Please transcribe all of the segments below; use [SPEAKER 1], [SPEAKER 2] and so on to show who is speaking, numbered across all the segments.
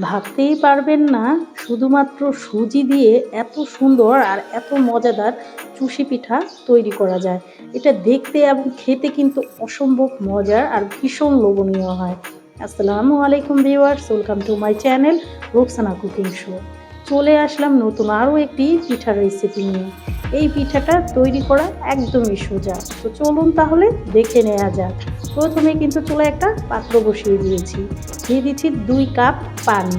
[SPEAKER 1] ভাবতেই পারবেন না, শুধুমাত্র সুজি দিয়ে এত সুন্দর আর এত মজাদার চুষি পিঠা তৈরি করা যায়। এটা দেখতে এবং খেতে কিন্তু অসম্ভব মজার আর ভীষণ লোভনীয় হয়। আসসালামু আলাইকুম viewers, welcome to my channel Roksana cooking show. চলে আসলাম নতুন আরও একটি পিঠার রেসিপি নিয়ে। এই পিঠাটা তৈরি করা একদমই সোজা। তো চলুন তাহলে দেখে নেওয়া যাক। প্রথমে কিন্তু চলে একটা পাত্র বসিয়ে দিয়েছি। দিয়ে দিচ্ছি দুই কাপ পানি।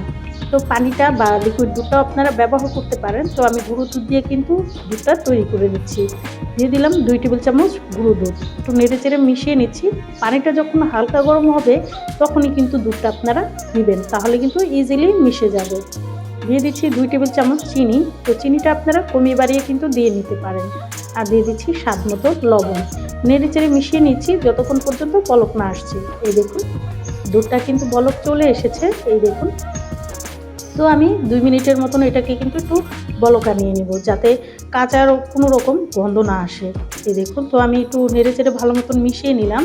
[SPEAKER 1] তো পানিটা বা লিকুইড দুধটা আপনারা ব্যবহার করতে পারেন। তো আমি গুঁড়ো দুধ দিয়ে কিন্তু দুধটা তৈরি করে নিচ্ছি। দিয়ে দিলাম দুই টেবিল চামচ গুঁড়ো দুধ। একটু নেড়ে চেড়ে মিশিয়ে নিচ্ছি। পানিটা যখন হালকা গরম হবে, তখনই কিন্তু দুধটা আপনারা দিবেন তাহলে কিন্তু ইজিলি মিশে যাবে। দিয়ে দিচ্ছি দুই টেবিল চামচ চিনি। তো চিনিটা আপনারা কমিয়ে বাড়িয়ে কিন্তু দিয়ে নিতে পারেন। আর দিয়ে দিচ্ছি স্বাদ মতো লবণ। নেড়ে চেড়ে মিশিয়ে নিচ্ছি যতক্ষণ পর্যন্ত বলক না আসছে। এই দেখুন, দুধটা কিন্তু বলক চলে এসেছে। এই দেখুন। তো আমি দুই মিনিটের মতন এটাকে কিন্তু একটু বলকা নিয়ে নেব, যাতে কাঁচার কোনো রকম গন্ধ না আসে। এই দেখুন, তো আমি একটু নেড়ে চেড়ে ভালো মতন মিশিয়ে নিলাম।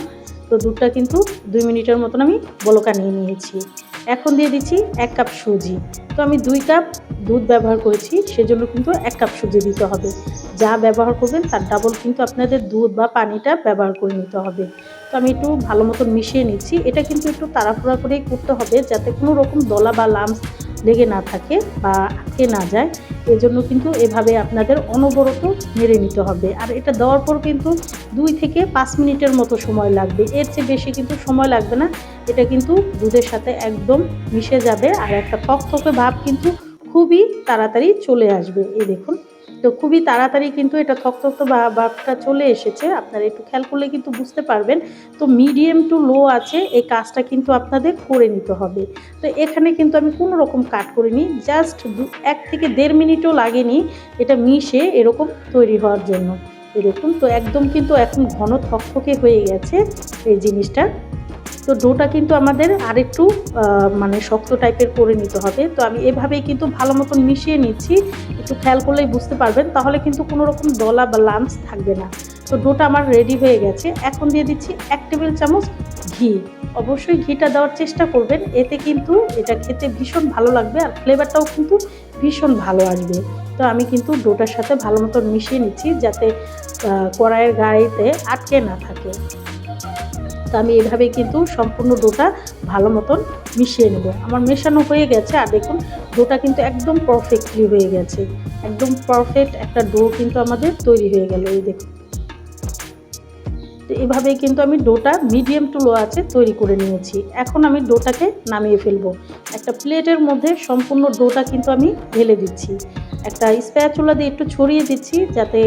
[SPEAKER 1] তো দুধটা কিন্তু দুই মিনিটের মতন আমি বলকা নিয়ে নিয়েছি। এখন দিয়ে দিচ্ছি এক কাপ সুজি। তো আমি দুই কাপ দুধ ব্যবহার করেছি, সেজন্য কিন্তু এক কাপ সুজি দিতে হবে। যা ব্যবহার করবেন তার ডাবল কিন্তু আপনাদের দুধ বা পানিটা ব্যবহার করে নিতে হবে। তো আমি একটু ভালো মতন মিশিয়ে নিচ্ছি। এটা কিন্তু একটু তাড়াহুড়া করেই করতে হবে যাতে কোনো রকম দলা বা লামস লেগে না থাকে বা আটকে না যায়। এজন্য কিন্তু এভাবে আপনাদের অনবরত নেড়ে নিতে হবে। আর এটা দেওয়ার পর কিন্তু দুই থেকে পাঁচ মিনিটের মতো সময় লাগবে। এর চেয়ে বেশি কিন্তু সময় লাগবে না। এটা কিন্তু দুধের সাথে একদম মিশে যাবে। আর একটা থকথকে ভাব কিন্তু খুবই তাড়াতাড়ি চলে আসবে। এই দেখুন। তো খুবই তাড়াতাড়ি কিন্তু এটা থকথক ভাবটা চলে এসেছে। আপনারা একটু খেয়াল করলে কিন্তু বুঝতে পারবেন। তো মিডিয়াম টু লো আছে, এই কাজটা কিন্তু আপনাদের করে নিতে হবে। তো এখানে কিন্তু আমি কোনো রকম কাট করিনি জাস্ট এক থেকে দেড় মিনিটও লাগেনি এটা মিশে এরকম তৈরি হওয়ার জন্য। এরকম তো একদম কিন্তু এখন ঘন থকথকে হয়ে গেছে এই জিনিসটা। তো ডোটা কিন্তু আমাদের আরেকটু মানে শক্ত টাইপের করে নিতে হবে। তো আমি এভাবেই কিন্তু ভালো মতন মিশিয়ে নিচ্ছি। একটু খেয়াল করলেই বুঝতে পারবেন। তাহলে কিন্তু কোনো রকম দলা বা লামস থাকবে না। তো ডোটা আমার রেডি হয়ে গেছে। এখন দিয়ে দিচ্ছি এক টেবিল চামচ ঘি। অবশ্যই ঘিটা দেওয়ার চেষ্টা করবেন। এতে কিন্তু এটা খেতে ভীষণ ভালো লাগবে আর ফ্লেভারটাও কিন্তু ভীষণ ভালো আসবে। তো আমি কিন্তু ডোটার সাথে ভালো মতন মিশিয়ে নিচ্ছি যাতে কড়াইয়ের গাড়িতে আটকে না থাকে। তো আমি এভাবে কিন্তু সম্পূর্ণ ডোটা ভালো মতন মিশিয়ে নেব। আমার মেশানো হয়ে গেছে আর দেখুন, ডোটা কিন্তু একদম পারফেক্টলি হয়ে গেছে। একদম পারফেক্ট একটা ডো কিন্তু আমাদের তৈরি হয়ে গেল, এই দেখুন। তো এভাবেই কিন্তু আমি ডোটা মিডিয়াম টু লো আছে তৈরি করে নিয়েছি। এখন আমি ডোটাকে নামিয়ে ফেলব। একটা প্লেটের মধ্যে সম্পূর্ণ ডোটা কিন্তু আমি ঢেলে দিচ্ছি। একটা স্প্যাচুলা দিয়ে একটু ছড়িয়ে দিচ্ছি যাতে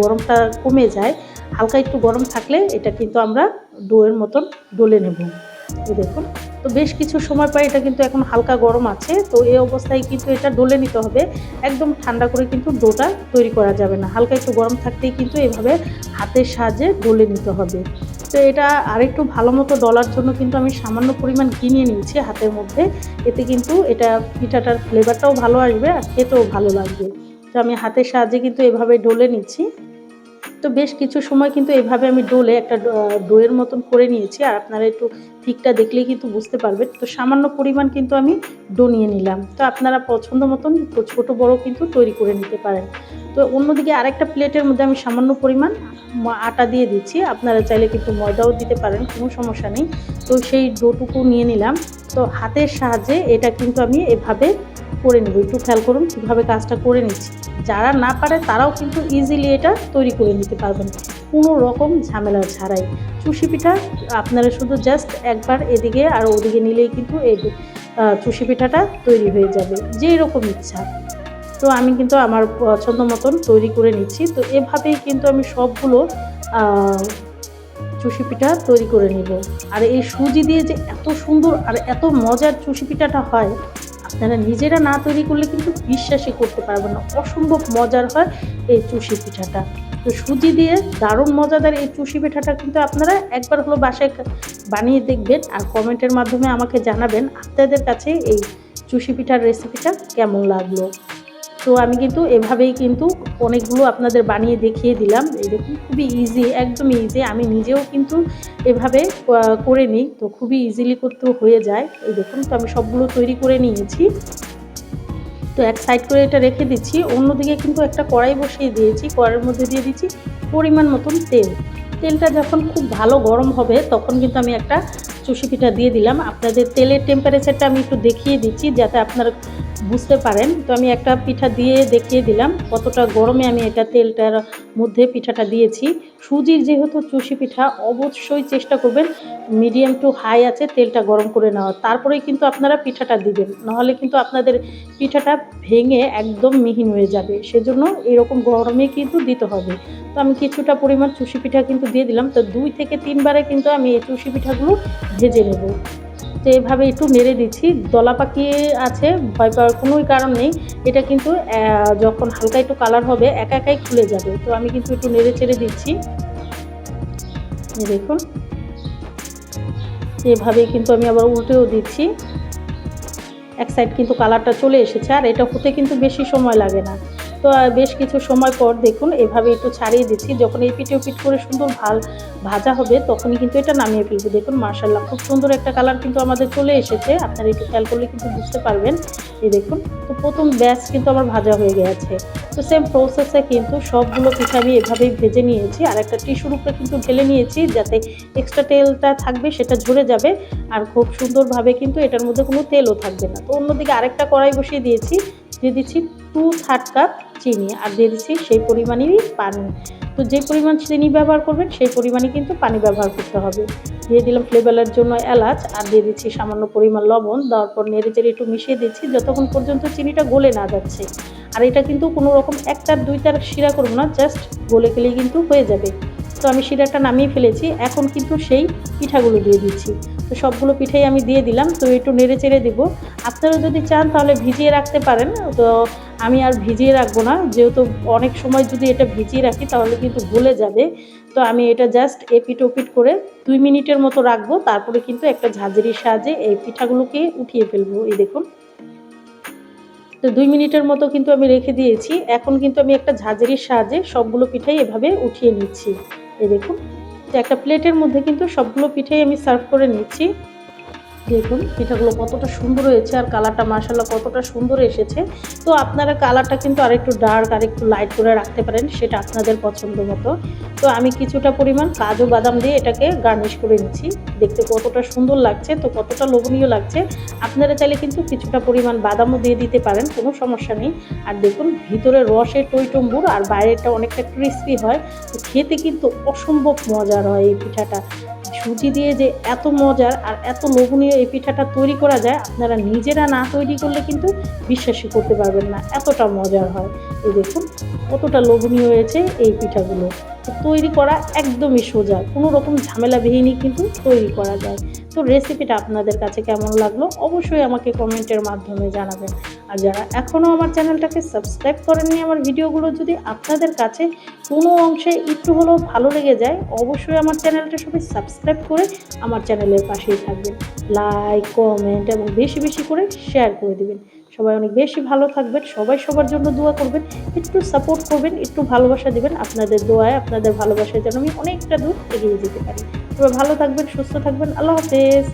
[SPEAKER 1] গরমটা কমে যায়। হালকা একটু গরম থাকলে এটা কিন্তু আমরা ডোয়ের মতন ডলে নেব। এই দেখুন। তো বেশ কিছু সময় পর এটা কিন্তু এখন হালকা গরম আছে। তো এই অবস্থায় কিন্তু এটা ডলে নিতে হবে। একদম ঠান্ডা করে কিন্তু ডোটা তৈরি করা যাবে না। হালকা একটু গরম থাকতেই কিন্তু এভাবে হাতের সাহায্যে ডলে নিতে হবে। তো এটা আরেকটু ভালো মতো ডলার জন্য কিন্তু আমি সামান্য পরিমাণ কিনে নিয়েছি হাতের মধ্যে। এতে কিন্তু এটা পিঠাটার ফ্লেভারটাও ভালো আসবে আর খেতেও ভালো লাগবে। তো আমি হাতের সাহায্যে কিন্তু এভাবে ডলে নিচ্ছি। তো বেশ কিছু সময় কিন্তু এভাবে আমি ডোলে একটা ডোয়ের মতন করে নিয়েছি। আর আপনারা একটু ঠিকটা দেখলেই কিন্তু বুঝতে পারবেন তো সামান্য পরিমাণ কিন্তু আমি ডো নিয়ে নিলাম। তো আপনারা পছন্দ মতন ছোটো বড় কিন্তু তৈরি করে নিতে পারেন। তো অন্যদিকে আরেকটা প্লেটের মধ্যে আমি সামান্য পরিমাণ আটা দিয়ে দিচ্ছি। আপনারা চাইলে কিন্তু ময়দাও দিতে পারেন, কোনো সমস্যা নেই। তো সেই ডোটুকু নিয়ে নিলাম। তো হাতের সাহায্যে এটা কিন্তু আমি এভাবে করে নেব। একটু খেয়াল করুন কীভাবে কাজটা করে নিচ্ছি। যারা না পারে তারাও কিন্তু ইজিলি এটা তৈরি করে নিতে পারবেন। কোনো রকম ঝামেলা ছাড়াই। চুষি পিঠা, আপনারা শুধু জাস্ট একবার এদিকে আর ওদিকে নিলেই কিন্তু এই চুষি পিঠাটা তৈরি হয়ে যাবে যেই রকম ইচ্ছা। তো আমি কিন্তু আমার পছন্দ মতন তৈরি করে নিচ্ছি। তো এভাবেই কিন্তু আমি সবগুলো চুষি পিঠা তৈরি করে নিব। আর এই সুজি দিয়ে যে এত সুন্দর আর এত মজার চুষি পিঠাটা হয়, আপনারা নিজেরা না তৈরি করলে কিন্তু বিশ্বাসই করতে পারবেন না। অসম্ভব মজার হয় এই চুষি পিঠাটা। তো সুজি দিয়ে দারুণ মজাদার এই চুষি পিঠাটা কিন্তু আপনারা একবার হলো বাসায় বানিয়ে দেখবেন আর কমেন্টের মাধ্যমে আমাকে জানাবেন আপনাদের কাছে এই চুষি পিঠার রেসিপিটা কেমন লাগল। তো আমি কিন্তু এভাবেই কিন্তু অনেকগুলো আপনাদের বানিয়ে দেখিয়ে দিলাম। এই দেখুন, খুবই ইজি একদম ইজি আমি নিজেও কিন্তু এভাবে করে নিই। তো খুবই ইজিলি করতেও হয়ে যায়। এই দেখুন, তো আমি সবগুলো তৈরি করে নিয়েছি। তো এক সাইড করে এটা রেখে দিচ্ছি। অন্যদিকে কিন্তু একটা কড়াই বসিয়ে দিয়েছি। কড়াইয়ের মধ্যে দিয়ে দিচ্ছি পরিমাণ মতন তেল। তেলটা যখন খুব ভালো গরম হবে, তখন কিন্তু আমি একটা চুষি পিঠা দিয়ে দিলাম। আপনাদের তেলের টেম্পারেচারটা আমি একটু দেখিয়ে দিচ্ছি যাতে আপনারা বুঝতে পারেন। তো আমি একটা পিঠা দিয়ে দেখিয়ে দিলাম কতটা গরমে আমি এটা তেলটার মধ্যে পিঠাটা দিয়েছি। সুজির যেহেতু চুষি পিঠা, অবশ্যই চেষ্টা করবেন মিডিয়াম টু হাই আছে তেলটা গরম করে নেওয়া তারপরেই কিন্তু আপনারা পিঠাটা দিবেন। নাহলে কিন্তু আপনাদের পিঠাটা ভেঙে একদম মিহিন হয়ে যাবে। সেজন্য এরকম গরমে কিন্তু দিতে হবে। তো আমি কিছুটা পরিমাণ চুষি পিঠা কিন্তু দিয়ে দিলাম। তো দুই থেকে তিনবারে কিন্তু আমি এই চুষি পিঠাগুলো ভেজে নেব। তো এভাবে একটু নেড়ে দিচ্ছি। দলা পাকিয়ে আছে, ভয় পাওয়ার কোনোই কারণ নেই। এটা কিন্তু যখন হালকা একটু কালার হবে, একা একাই খুলে যাবে। তো আমি কিন্তু একটু নেড়ে চেড়ে দিচ্ছি। দেখুন। এভাবেই কিন্তু আমি আবার উল্টেও দিচ্ছি। এক সাইড কিন্তু কালারটা চলে এসেছে, আর এটা হতে কিন্তু বেশি সময় লাগে না। তো বেশ কিছু সময় পর দেখুন, এভাবে একটু ছাড়িয়ে দিচ্ছি। যখন এই পিঠে পিঠ করে সুন্দর ভালো ভাজা হবে, তখনই কিন্তু এটা নামিয়ে ফেলব। দেখুন মার্শাল্লাহ খুব সুন্দর একটা কালার কিন্তু আমাদের চলে এসেছে। আপনারা একটু খেয়াল করলে কিন্তু বুঝতে পারবেন। এই দেখুন, তো প্রথম ব্যাচ কিন্তু আমার ভাজা হয়ে গেছে। তো সেম প্রসেসে কিন্তু সবগুলো পিঠা আমি এভাবেই ভেজে নিয়েছি। আর একটা টিস্যুর উপরে কিন্তু ঢেলে নিয়েছি, যাতে এক্সট্রা তেলটা থাকবে, সেটা ঝরে যাবে। আর খুব সুন্দরভাবে কিন্তু এটার মধ্যে কোনো তেলও থাকবে না। তো অন্যদিকে আরেকটা কড়াই বসিয়ে দিয়েছি। দিয়ে দিচ্ছি টু থার্ড কাপ চিনি আর দিয়ে দিচ্ছি সেই পরিমাণেরই পানি। তো যে পরিমাণ চিনি ব্যবহার করবেন, সেই পরিমাণে কিন্তু পানি ব্যবহার করতে হবে। দিয়ে দিলাম ফ্লেভারের জন্য এলাচ আর দিয়ে দিচ্ছি সামান্য পরিমাণ লবণ। দেওয়ার পর নেড়ে চেড়ে একটু মিশিয়ে দিচ্ছি, যতক্ষণ পর্যন্ত চিনিটা গলে না যাচ্ছে। আর এটা কিন্তু কোনো রকম একটার দুইটার শিরা করব না জাস্ট গলে গেলেই কিন্তু হয়ে যাবে। তো আমি শিরাটা নামিয়ে ফেলেছি, এখন কিন্তু সেই পিঠাগুলো দিয়ে দিচ্ছি। তো সবগুলো পিঠাই আমি দিয়ে দিলাম, তো একটু নেড়ে চেড়ে দেবো। আপনারা যদি চান তাহলে ভিজিয়ে রাখতে পারেন, তো আমি আর ভিজিয়ে রাখব না। যেহেতু অনেক সময় যদি এটা ভিজিয়ে রাখি তাহলে কিন্তু গলে যাবে। তো আমি এটা জাস্ট এপিট ওপিট করে দুই মিনিটের মতো রাখব, তারপরে কিন্তু একটা ঝাঁঝরির সাহায্যে এই পিঠাগুলোকে উঠিয়ে ফেলব, এই দেখুন। তো দুই মিনিটের মতো কিন্তু আমি রেখে দিয়েছি। এখন কিন্তু আমি একটা ঝাঁঝরির সাহায্যে সবগুলো পিঠাই এভাবে উঠিয়ে নিচ্ছি, এই দেখুন। একটা প্লেটের মধ্যে কিন্তু সবগুলো পিঠেই আমি সার্ভ করে নিচ্ছি। দেখুন, পিঠাগুলো কতটা সুন্দর হয়েছে আর কালারটা মাসাল্লাহ কতটা সুন্দর এসেছে। তো আপনারা কালারটা কিন্তু আরেকটু ডার্ক আর একটু লাইট করে রাখতে পারেন, সেটা আপনাদের পছন্দ মতো। তো আমি কিছুটা পরিমাণ কাজু বাদাম দিয়ে এটাকে গার্নিশ করে নিচ্ছি। দেখতে কতটা সুন্দর লাগছে, তো কতটা লোভনীয় লাগছে। আপনারা চাইলে কিন্তু কিছুটা পরিমাণ বাদামও দিয়ে দিতে পারেন, কোনো সমস্যা নেই। আর দেখুন, ভিতরে রসে টইটম্বুর আর বাইরেটা অনেকটা ক্রিস্পি হয়। তো খেতে কিন্তু অসম্ভব মজার হয় এই পিঠাটা। সুজি দিয়ে যে এত মজার আর এত লোভনীয় এই পিঠাটা তৈরি করা যায়, আপনারা নিজেরা না তৈরি করলে কিন্তু বিশ্বাসই করতে পারবেন না। এতটা মজার হয়। এই দেখুন, কতটা লোভনীয় হয়েছে এই পিঠাগুলো। তৈরি করা একদমই সোজা। কোনো রকম ঝামেলাবিহীনই কিন্তু তৈরি করা যায়। তো রেসিপিটা আপনাদের কাছে কেমন লাগল অবশ্যই আমাকে কমেন্টের মাধ্যমে জানাবেন। আর যারা এখনও আমার চ্যানেলটাকে সাবস্ক্রাইব করেননি আমার ভিডিওগুলো যদি আপনাদের কাছে কোনো অংশে একটু হলেও ভালো লেগে যায়, অবশ্যই আমার চ্যানেলটা সবাই সাবস্ক্রাইব করে আমার চ্যানেলের পাশেই থাকবেন। লাইক কমেন্ট এবং বেশি বেশি করে শেয়ার করে দিবেন। সবাই অনেক বেশি ভালো থাকবেন, সবাই সবার জন্য দোয়া করবেন, একটু সাপোর্ট করবেন, একটু ভালোবাসা দেবেন, আপনাদের দোয়ায়, আপনাদের ভালোবাসায় যেন আমি অনেকটা দূর এগিয়ে যেতে পারি। সবাই ভালো থাকবেন, সুস্থ থাকবেন, আল্লাহ হাফেজ।